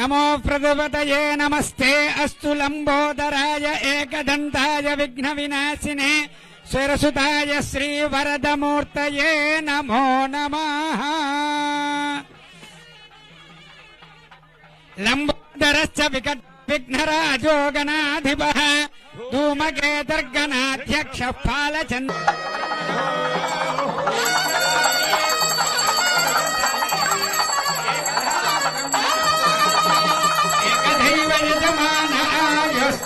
नमो प्रदपतये नमस्ते। अस्तु लम्बोदराय एकदन्ताय विघ्नविनाशिने। स्वरसुताय श्रीवरदमूर्तये नमो नम। लम्बोदरश्च विकट विघ्नराजो गणाधिपः धूमकेतर्गणाध्यक्षः फालचन्द्र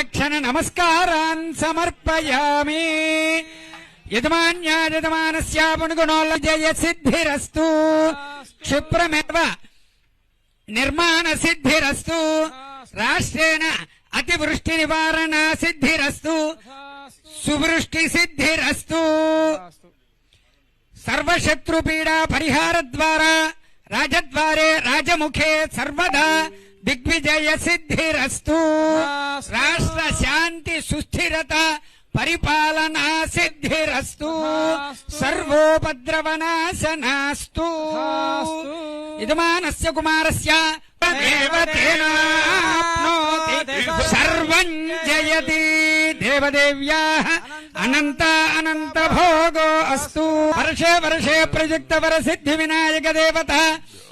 ప్రదక్షిణ నమస్కారాన్ సమర్పయామి. యజమాన్యా యజమానస్యాపుణుగుణోల్ల జయ సిద్ధిరస్తు. క్షిప్రమేవ నిర్మాణ సిద్ధిరస్తు. రాష్ట్రేణ అతివృష్టి నివారణ సిద్ధిరస్తు. సువృష్టి సిద్ధిరస్తు. సర్వశత్రుపీడా పరిహార ద్వారా రాజద్వారే రాజముఖే సర్వదా దిగ్విజయ సిద్ధిరస్తు రాష్ట్ర శాంతి సుస్థిరత పరిపాలనా సిద్ధిరస్తు సర్వోపద్రవనాశనాస్తు. యజమానస్య కుమారస్య సర్వం జయతి. దేవదేవ్యా అనంత అనంత భోగో అస్తు. వర్షే వర్షే ప్రయుక్త వర సిద్ధి వినాయక దేవత.